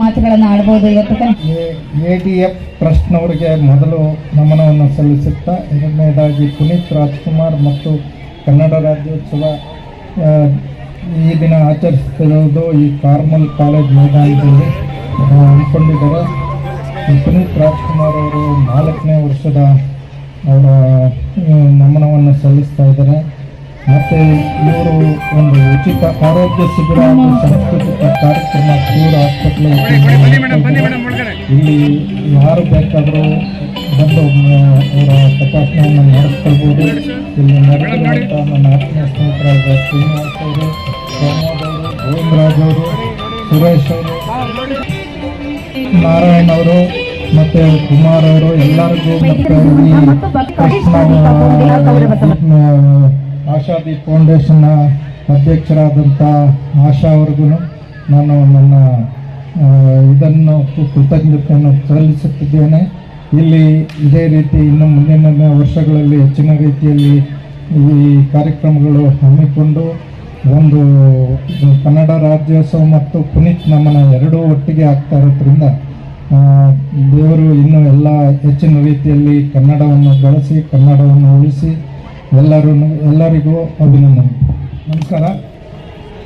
ಮಾತುಗಳನ್ನ ಆಡ್ಬೋದು ಇವತ್ತು ಎ ಡಿ ಟ್ರಸ್ಟ್ನವರಿಗೆ ಮೊದಲು ನಮನವನ್ನು ಸಲ್ಲಿಸುತ್ತಾ, ಎರಡನೇದಾಗಿ ಪುನೀತ್ ರಾಜ್ಕುಮಾರ್ ಮತ್ತು ಕನ್ನಡ ರಾಜ್ಯೋತ್ಸವ ಈ ದಿನ ಆಚರಿಸುತ್ತಿರುವುದು ಈ ಕಾರ್ಮಲ್ ಕಾಲೇಜ್ ಮೈದಾನದಲ್ಲಿ ಹಮ್ಮಿಕೊಂಡಿದ್ದಾರೆ ಪುನೀತ್ ರಾಜ್ಕುಮಾರ್ ಅವರು ನಾಲ್ಕನೇ ವರ್ಷದ ಅವರ ನಮನವನ್ನು ಸಲ್ಲಿಸ್ತಾ ಇದ್ದಾರೆ. ಮತ್ತು ಇವರು ಒಂದು ಉಚಿತ ಆರೋಗ್ಯ ಶಿಬಿರ ಸಾಂಸ್ಕೃತಿಕ ಕಾರ್ಯಕ್ರಮ ಕ್ಯೂರ್ ಆಸ್ಪತ್ರೆ ಇಲ್ಲಿ ಯಾರು ಬೇಕಾದರೂ ಬಂದು ಅವರ ತಪಾಸಣೆಯನ್ನು ಮಾಡಿಸ್ಕೊಳ್ಬೋದು. ಇಲ್ಲಿ ನಡೆದಿರುವಂತಹ ನನ್ನ ಆತ್ಮೀಯ ಸ್ನೇಹಿತರಾದ ಶ್ರೀನಿವಾಸ್ ಅವರು ಗೋವಿಂದರಾಜ್ ಅವರು ಸುರೇಶ್ ಅವರು ನಾರಾಯಣ್ ಅವರು ಮತ್ತೆ ಕುಮಾರ್ ಅವರು ಎಲ್ಲರಿಗೂ ಮತ್ತೆ ಆಶಾದೀಪ್ ಫೌಂಡೇಶನ್ನ ಅಧ್ಯಕ್ಷರಾದಂಥ ಆಶಾ ಅವ್ರಿಗೂ ನಾನು ನನ್ನ ಇದನ್ನು ಕೃತಜ್ಞತೆಯನ್ನು ಸಲ್ಲಿಸುತ್ತಿದ್ದೇನೆ. ಇಲ್ಲಿ ಇದೇ ರೀತಿ ಇನ್ನು ಮುಂದಿನ ವರ್ಷಗಳಲ್ಲಿ ಹೆಚ್ಚಿನ ರೀತಿಯಲ್ಲಿ ಈ ಕಾರ್ಯಕ್ರಮಗಳು ಹಮ್ಮಿಕೊಂಡು ಒಂದು ಕನ್ನಡ ರಾಜ್ಯೋತ್ಸವ ಮತ್ತು ಪುನೀತ್ ನಮನ ಎರಡೂ ಒಟ್ಟಿಗೆ ಆಗ್ತಾ ಇರೋದ್ರಿಂದ ದೇವರು ಇನ್ನೂ ಎಲ್ಲ ಹೆಚ್ಚಿನ ರೀತಿಯಲ್ಲಿ ಕನ್ನಡವನ್ನು ಬಳಸಿ, ಕನ್ನಡವನ್ನು ಉಳಿಸಿ ಎಲ್ಲರೂ ಎಲ್ಲರಿಗೂ ಅಭಿನಂದನೆ. ನಮಸ್ಕಾರ.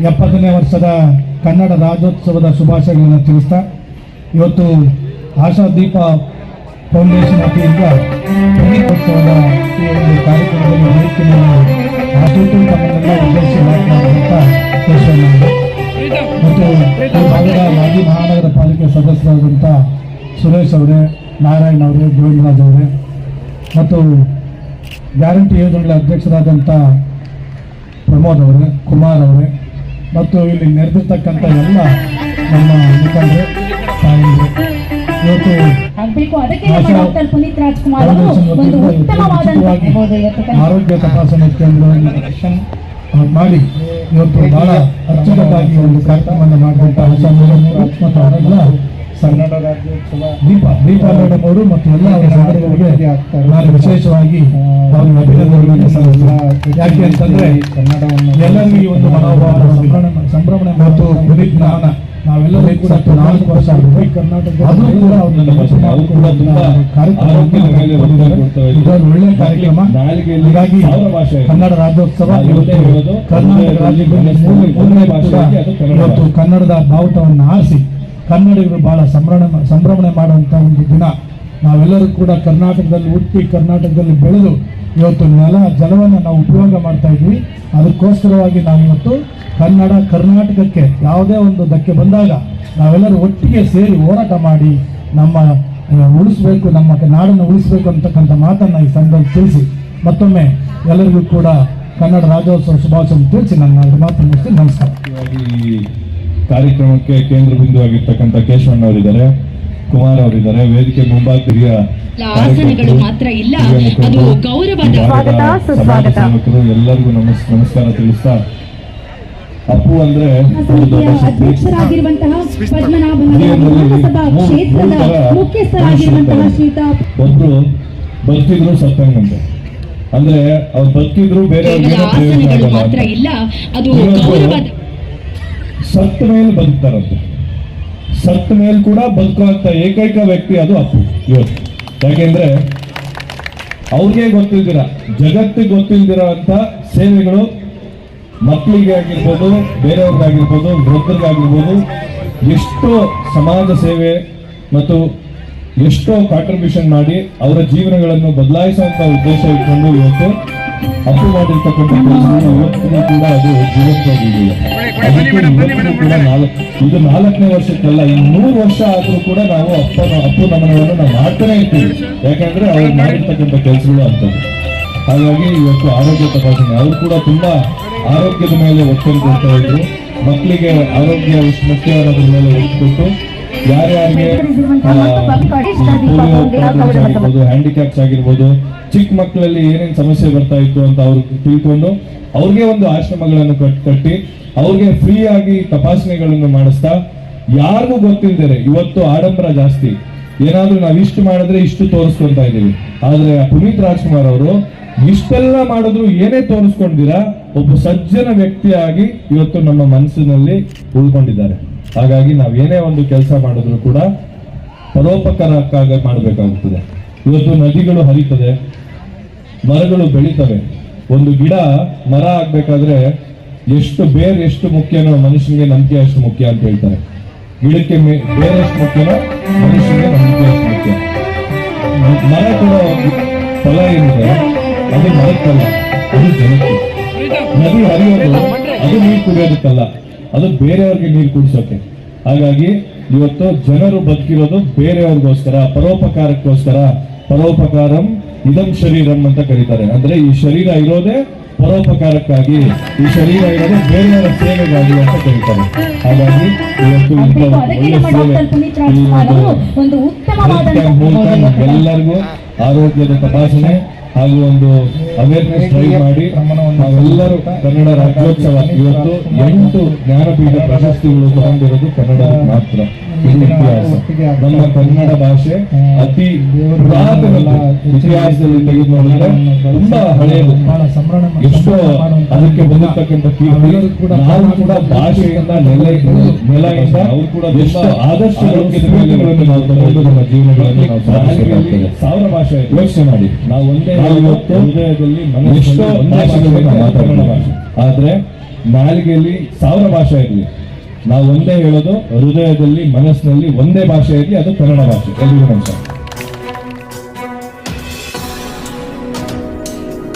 ಎಪ್ಪತ್ತನೇ ವರ್ಷದ ಕನ್ನಡ ರಾಜ್ಯೋತ್ಸವದ ಶುಭಾಶಯಗಳನ್ನು ತಿಳಿಸ್ತಾ, ಇವತ್ತು ಆಶಾದೀಪ ಫೌಂಡೇಶನ್ ವತಿಯಿಂದ ಪುನೀತೋತ್ಸವದ ಈ ಒಂದು ಕಾರ್ಯಕ್ರಮದಲ್ಲಿ ಉದ್ದೇಶಿಸಿ ಮಾತನಾಡುವಂಥ ಮತ್ತು ಭಾಗದ ಮಾಜಿ ಮಹಾನಗರ ಪಾಲಿಕೆ ಸದಸ್ಯರಾದಂಥ ಸುರೇಶ್ ಅವರೇ, ನಾರಾಯಣ್ ಅವರೇ, ಗೋವಿಂದರಾಜ್ ಅವರೇ, ಮತ್ತು ಗ್ಯಾರಂಟಿ ಯೋಜನೆಗಳ ಅಧ್ಯಕ್ಷರಾದಂಥ ಪ್ರಮೋದ್ ಅವರೇ ಕುಮಾರ್ ಅವರೇ ಮತ್ತು ಇಲ್ಲಿ ನೆರೆದಿರ್ತಕ್ಕಂಥ ಎಲ್ಲ ನಮ್ಮ ಮುಖಂಡರು ತಾಯಂದರು ಇವತ್ತು ಆರೋಗ್ಯ ತಪಾಸಣೆ ಕೇಂದ್ರವನ್ನು ಮಾಡಿ ಇವತ್ತು ಬಹಳ ಅಚ್ಚುಕಟ್ಟಾಗಿ ಒಂದು ಕಾರ್ಯಕ್ರಮವನ್ನು ಮಾಡಿದಂಥ ಆಶಾ ಮತ್ತು ಅವರೆಲ್ಲ ಕನ್ನಡ ರಾಜ್ಯೋತ್ಸವ ದೀಪ ಮತ್ತು ಎಲ್ಲ ಅವರ ಸಂಘಟನೆಗಳಿಗೆ ನಾನು ವಿಶೇಷವಾಗಿ ಅವರಿಗೆ ಅಭಿನಂದನೆಗಳನ್ನು ಸಲ್ಲಿಸ್ತೀನಿ. ಯಾಕೆ ಅಂತಂದ್ರೆ ಕನ್ನಡವನ್ನು ಎಲ್ಲರಿಗೂ ಈ ಒಂದು ಮನೋಭಾವ ಸಂಭ್ರಮ ಸಂಭ್ರಮಣೆ ಮತ್ತು ನಾನ ನಾವೆಲ್ಲರೂ ಕೂಡ ನಾಲ್ಕು ವರ್ಷ ಕರ್ನಾಟಕ ಅದು ಕೂಡ ಒಳ್ಳೆಯ ಕಾರ್ಯಕ್ರಮ ಹೀಗಾಗಿ ಕನ್ನಡ ರಾಜ್ಯೋತ್ಸವ ಕರ್ನಾಟಕ ರಾಜ್ಯದಲ್ಲಿ ಮೂಲೆ ಭಾಷೆ ಇವತ್ತು ಕನ್ನಡದ ಬಾವುಟವನ್ನು ಆರಿಸಿ ಕನ್ನಡಿಗರು ಬಹಳ ಸಂಭ್ರಮ, ಸಂಭ್ರಮಣೆ ಮಾಡುವಂಥ ಒಂದು ದಿನ. ನಾವೆಲ್ಲರೂ ಕೂಡ ಕರ್ನಾಟಕದಲ್ಲಿ ಹುಟ್ಟಿ ಕರ್ನಾಟಕದಲ್ಲಿ ಬೆಳೆದು ಇವತ್ತು ನೆಲ, ಜಲವನ್ನು ನಾವು ಉಪಯೋಗ ಮಾಡ್ತಾ ಇದ್ವಿ. ಅದಕ್ಕೋಸ್ಕರವಾಗಿ ನಾವು ಇವತ್ತು ಕನ್ನಡ ಕರ್ನಾಟಕಕ್ಕೆ ಯಾವುದೇ ಒಂದು ಧಕ್ಕೆ ಬಂದಾಗ ನಾವೆಲ್ಲರೂ ಒಟ್ಟಿಗೆ ಸೇರಿ ಹೋರಾಟ ಮಾಡಿ ನಮ್ಮ ಉಳಿಸ್ಬೇಕು, ನಮ್ಮ ನಾಡನ್ನು ಉಳಿಸ್ಬೇಕು ಅಂತಕ್ಕಂಥ ಮಾತನ್ನು ಈ ಸಂದರ್ಭದಲ್ಲಿ ತಿಳಿಸಿ. ಮತ್ತೊಮ್ಮೆ ಎಲ್ಲರಿಗೂ ಕೂಡ ಕನ್ನಡ ರಾಜ್ಯೋತ್ಸವ ಶುಭಾಶಯ ತಿಳಿಸಿ. ನನ್ನ ಮಾತು ಮುಗಿಸಿ ನಮಸ್ಕಾರ. ಕಾರ್ಯಕ್ರಮಕ್ಕೆ ಕೇಂದ್ರ ಬಿಂದುವಾಗಿರ್ತಕ್ಕಂಥ ಕೇಶವಣ್ಣ ಅವರಿದ್ದಾರೆ ಕುಮಾರ್ ಅವರಿದ್ದಾರೆ ವೇದಿಕೆ ಮುಂಭಾಗ ಹಿರಿಯ ಆಸನಗಳು ಮಾತ್ರ ಇಲ್ಲ. ಅದು ಗೌರವದ ಸ್ವಾಗತ, ಸುಸ್ವಾಗತ. ಸೇವಕರು ಎಲ್ಲರಿಗೂ ನಮಸ್ ನಮಸ್ಕಾರ ತಿಳಿಸ್ತಾ ಅಪ್ಪು ಅಂದ್ರೆ ಅಧ್ಯಕ್ಷರಾಗಿರುವಂತಹ ಪದ್ಮನಾಭನಗರ ಕ್ಷೇತ್ರದ ಮುಖ್ಯಸ್ಥರಾಗಿರುವಂತಹ. ಶ್ರೀತಾ ಒಬ್ರು ಬರ್ತಿದ್ರು ಸತ್ತಂಗಂತೆ. ಅಂದ್ರೆ ಅವ್ರು ಬರ್ತಿದ್ರು ಬೇರೆ ಆಸನಗಳು ಮಾತ್ರ ಇಲ್ಲ. ಅದು ಗೌರವದ ಸತ್ತ ಮೇಲೆ ಬದುಕ್ತಾರಂತೆ ಸತ್ತ ಮೇಲೆ ಕೂಡ ಬದುಕುವಂತ ಏಕೈಕ ವ್ಯಕ್ತಿ ಅದು ಅಪ್ಪು ಇವತ್ತು ಯಾಕೆಂದ್ರೆ ಅವ್ರಿಗೆ ಗೊತ್ತಿಲ್ದಿರ, ಜಗತ್ತಿಗೆ ಗೊತ್ತಿಲ್ದಿರೋ ಅಂತ ಸೇವೆಗಳು ಮಕ್ಕಳಿಗೆ ಆಗಿರ್ಬೋದು, ಬೇರೆಯವ್ರಿಗಾಗಿರ್ಬೋದು, ವೃದ್ಧರಿಗಾಗಿರ್ಬೋದು, ಎಷ್ಟೋ ಸಮಾಜ ಸೇವೆ ಮತ್ತು ಎಷ್ಟೋ ಕಾಂಟ್ರಿಬ್ಯೂಷನ್ ಮಾಡಿ ಅವರ ಜೀವನಗಳನ್ನು ಬದಲಾಯಿಸುವಂತ ಉದ್ದೇಶ ಇಟ್ಕೊಂಡು ಇವತ್ತು ಕೆಲಸಗಳು ಇವತ್ತಿಗೂ ಕೂಡ ಅದು ಜೀವಂತವಾಗಿದೆ. ಅದಕ್ಕೆ ಕೂಡ ನಾಲ್ಕು ಇದು ನಾಲ್ಕನೇ ವರ್ಷಕ್ಕಲ್ಲ ಈ ನೂರು ವರ್ಷ ಆದರೂ ಕೂಡ ನಾವು ಅಪ್ಪನ ಅಪ್ಪು ನಮನವನ್ನು ನಾವು ಮಾಡ್ತಾನೆ ಇರ್ತೀವಿ. ಯಾಕಂದ್ರೆ ಅವ್ರು ಮಾಡಿರ್ತಕ್ಕಂಥ ಕೆಲಸಗಳು ಅಂತದ್ದು ಹಾಗಾಗಿ ಇವತ್ತು ಆರೋಗ್ಯ ತಪಾಸಣೆ ಅವರು ಕೂಡ ತುಂಬಾ ಆರೋಗ್ಯದ ಮೇಲೆ ಒತ್ತನ್ನು ಕೊಡ್ತಾ ಇದ್ರು. ಮಕ್ಕಳಿಗೆ ಆರೋಗ್ಯ ಮುಖ್ಯ ಅನ್ನೋದ್ರ ಮೇಲೆ ಒತ್ತು ಕೊಟ್ಟು ಯಾರ್ಯಾರಿಗೆ ಆಗಿರ್ಬೋದು ಹ್ಯಾಂಡಿಕ್ಯಾಪ್ಸ್ ಆಗಿರ್ಬೋದು ಚಿಕ್ಕ ಮಕ್ಕಳಲ್ಲಿ ಏನೇನು ಸಮಸ್ಯೆ ಬರ್ತಾ ಇತ್ತು ಅಂತ ಅವ್ರು ತಿಳ್ಕೊಂಡು ಅವ್ರಿಗೆ ಒಂದು ಆಶ್ರಮಗಳನ್ನು ಕಟ್- ಕಟ್ಟಿ ಅವ್ರಿಗೆ ಫ್ರೀ ಆಗಿ ತಪಾಸಣೆಗಳನ್ನು ಮಾಡಿಸ್ತಾ ಯಾರಿಗೂ ಗೊತ್ತಿಲ್ದೇ ಇವತ್ತು ಆಡಂಬರ ಜಾಸ್ತಿ. ಏನಾದ್ರೂ ನಾವ್ ಇಷ್ಟು ಮಾಡಿದ್ರೆ ಇಷ್ಟು ತೋರಿಸ್ಕೊಂತ ಇದೀವಿ ಆದ್ರೆ ಪುನೀತ್ ರಾಜ್ಕುಮಾರ್ ಅವರು ಇಷ್ಟೆಲ್ಲ ಮಾಡಿದ್ರು ಏನೇ ತೋರಿಸ್ಕೊಂಡಿರಾ ಒಬ್ಬ ಸಜ್ಜನ ವ್ಯಕ್ತಿಯಾಗಿ ಇವತ್ತು ನಮ್ಮ ಮನಸ್ಸಿನಲ್ಲಿ ಉಳ್ಕೊಂಡಿದ್ದಾರೆ. ಹಾಗಾಗಿ ನಾವು ಏನೇ ಒಂದು ಕೆಲಸ ಮಾಡಿದ್ರು ಕೂಡ ಪರೋಪಕಾರಕ್ಕಾಗಿ ಮಾಡಬೇಕಾಗುತ್ತದೆ ಇವತ್ತು ನದಿಗಳು ಹರಿತದೆ, ಮರಗಳು ಬೆಳೀತವೆ. ಒಂದು ಗಿಡ ಮರ ಆಗ್ಬೇಕಾದ್ರೆ ಎಷ್ಟು ಬೇರೆ ಎಷ್ಟು ಮುಖ್ಯನೋ ಮನುಷ್ಯನಿಗೆ ನಂಬಿಕೆ ಅಷ್ಟು ಮುಖ್ಯ ಅಂತ ಹೇಳ್ತಾರೆ. ಗಿಡಕ್ಕೆ ಬೇರೆ ಎಷ್ಟು ಮುಖ್ಯನೋ ಮನುಷ್ಯನಿಗೆ ನಂಬಿಕೆ ಅಷ್ಟು ಮುಖ್ಯ. ಮರ ಕೂಡ ಫಲ ಏನಿದೆ? ಅದು ಮರಕ್ಕಲ್ಲ, ಅದು ಜನಕ್ಕೆ. ನದಿ ಹರಿಯೋದು, ಅದು ನೀರು ಕುಡಿಯೋದಕ್ಕಲ್ಲ. ಅದು ಬೇರೆಯವ್ರಿಗೆ ನೀರು ಕುಡಿಸೋಕೆ. ಹಾಗಾಗಿ ಇವತ್ತು ಜನರು ಬದುಕಿರೋದು ಬೇರೆಯವ್ರಿಗೋಸ್ಕರ ಪರೋಪಕಾರಕ್ಕೋಸ್ಕರ ಪರೋಪಕಾರಂ ಇದಂ ಶರೀರಂ ಅಂತ ಕರೀತಾರೆ. ಅಂದ್ರೆ ಈ ಶರೀರ ಇರೋದೇ ಪರೋಪಕಾರಕ್ಕಾಗಿ ಈ ಶರೀರ ಇರೋದು ಬೇರೆಯವರ ಸೇವೆಗಾಗಿ ಅಂತ ಕರೀತಾರೆ. ಹಾಗಾಗಿ ಇವತ್ತು ಒಳ್ಳೆ ಸೇವೆ ಈ ಒಂದು ನಮ್ಗೆಲ್ಲರಿಗೂ ಆರೋಗ್ಯದ ತಪಾಸಣೆ ಹಾಗೂ ಒಂದು ಅವೇರ್ನೆಸ್ ಡ್ರೈವ್ ಮಾಡಿ ನಾವೆಲ್ಲರೂ ಕನ್ನಡ ರಾಜ್ಯೋತ್ಸವ. ಇವತ್ತು ಎಂಟು ಜ್ಞಾನಪೀಠ ಪ್ರಶಸ್ತಿಗಳು ತಗೊಂಡಿರೋದು ಕನ್ನಡ ಮಾತ್ರ. ಇತಿಹಾಸ. ನಮ್ಮ ಕನ್ನಡ ಭಾಷೆ ಅತಿ ಪುರಾತನ ಇತಿಹಾಸದಲ್ಲಿ ತೆಗೆದು ನೋಡಿದ್ರೆ ತುಂಬಾ ಹಳೆಯದು. ಎಷ್ಟೋ ಅದಕ್ಕೆ ಬಂದಿರತಕ್ಕಂಥ ಕೀರ್ತಿ. ನಾವು ಕೂಡ ಭಾಷೆಯಿಂದ ನೆಲೆ ನೆಲೆಯಿಂದ ಅವ್ರು ಕೂಡ ಎಷ್ಟೋ ಆದರ್ಶ ಆದರ್ಶಗಳನ್ನು ನಾವು ತಗೊಂಡು ನಮ್ಮ ಜೀವನಗಳನ್ನು ನಾವು ಸಾಧಿಸಬೇಕಾಗ್ತದೆ. ಸಾವಿರ ಭಾಷೆ. ಯೋಚನೆ ಮಾಡಿ. ನಾವು ಒಂದೇ ಇವತ್ತು ಹೃದಯದಲ್ಲಿ ಎಷ್ಟೋ ಭಾಷೆಗಳನ್ನು ಮಾತಾಡೋಣ ಆದ್ರೆ ನಾಲಿಗೆಯಲ್ಲಿ ಸಾವಿರ ಭಾಷೆ ಇರಲಿ ನಾವು ಒಂದೇ ಹೇಳೋದು ಹೃದಯದಲ್ಲಿ ಮನಸ್ಸಿನಲ್ಲಿ ಒಂದೇ ಭಾಷೆ ಇರಲಿ ಅದು ಕನ್ನಡ ಭಾಷೆ. ಎಲ್ರಿಗೂ ನಮಸ್ಕಾರ.